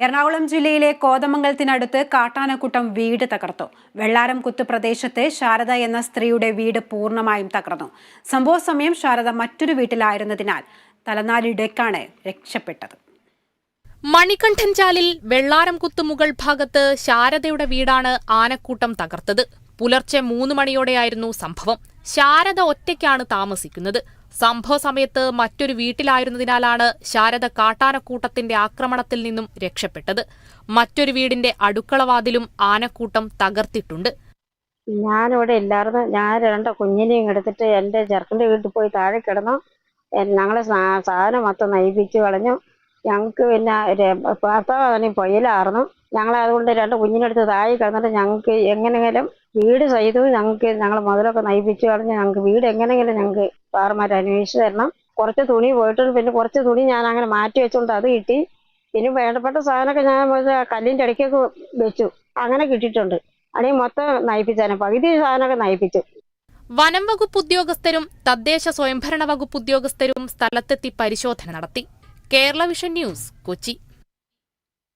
എറണാകുളം ജില്ലയിലെ കോതമംഗലത്തിനടുത്ത് കാട്ടാനക്കൂട്ടം വീട് തകർത്തു. വെള്ളാരം കുത്ത് പ്രദേശത്തെ ശാരദ എന്ന സ്ത്രീയുടെ വീട് പൂർണമായും തകർന്നു. സംഭവ സമയം ശാരദ മറ്റൊരു വീട്ടിലായിരുന്നതിനാൽ തലനാരിടയ്ക്കാണ് രക്ഷപ്പെട്ടത്. മണികണ്ഠൻചാലിൽ വെള്ളാരം കുത്തുമുകൾ ഭാഗത്ത് ശാരദയുടെ വീടാണ് ആനക്കൂട്ടം തകർത്തത്. പുലർച്ചെ മൂന്ന് മണിയോടെയായിരുന്നു സംഭവം. ശാരദ ഒറ്റയ്ക്കാണ് താമസിക്കുന്നത്. സംഭവ സമയത്ത് മറ്റൊരു വീട്ടിലായിരുന്നതിനാലാണ് ശാരദ കാട്ടാനക്കൂട്ടത്തിന്റെ ആക്രമണത്തിൽ നിന്നും രക്ഷപ്പെട്ടത്. മറ്റൊരു വീടിന്റെ അടുക്കളവാതിലും ആനക്കൂട്ടം തകർത്തിട്ടുണ്ട്. ഞാനിവിടെ ഇല്ലായിരുന്നു. ഞാൻ രണ്ട് കുഞ്ഞിനെയും എടുത്തിട്ട് എന്റെ ചെറുക്കന്റെ വീട്ടിൽ പോയി താഴെ കിടന്നു. ഞങ്ങളെ സാധനം മൊത്തം നയിപ്പിച്ച് കളഞ്ഞു. ഞങ്ങൾക്ക് പിന്നെ ഭർത്താവ് ഭർത്താവ് പൊയ്യലായിരുന്നു. ഞങ്ങൾ അതുകൊണ്ട് രണ്ട് കുഞ്ഞിനെടുത്ത് താഴെ കിടന്നിട്ട് ഞങ്ങൾക്ക് എങ്ങനെയെങ്കിലും വീട് സഹിതവും ഞങ്ങൾക്ക് ഞങ്ങൾ മുതലൊക്കെ നയിപ്പിച്ച് കളഞ്ഞ് ഞങ്ങൾക്ക് വീട് എങ്ങനെയെങ്കിലും ഞങ്ങൾക്ക് സാറുമാർ അന്വേഷിച്ച് തരണം. കുറച്ച് തുണി പോയിട്ടുണ്ട് പിന്നെ കുറച്ച് തുണി ഞാൻ അങ്ങനെ മാറ്റി വെച്ചുകൊണ്ട് അത് കിട്ടി. പിന്നെ വേണ്ടപ്പെട്ട സാധനമൊക്കെ ഞാൻ കല്ലിന്റെ ഇടയ്ക്കൊക്കെ വെച്ചു. അങ്ങനെ കിട്ടിയിട്ടുണ്ട്. അല്ലെങ്കിൽ മൊത്തം നയിപ്പിച്ചാണ് പകുതി സാധനമൊക്കെ നയിപ്പിച്ചു. വനം വകുപ്പ് ഉദ്യോഗസ്ഥരും തദ്ദേശ സ്വയംഭരണ വകുപ്പ് ഉദ്യോഗസ്ഥരും സ്ഥലത്തെത്തി പരിശോധന നടത്തി. Kerala vision news Kochi.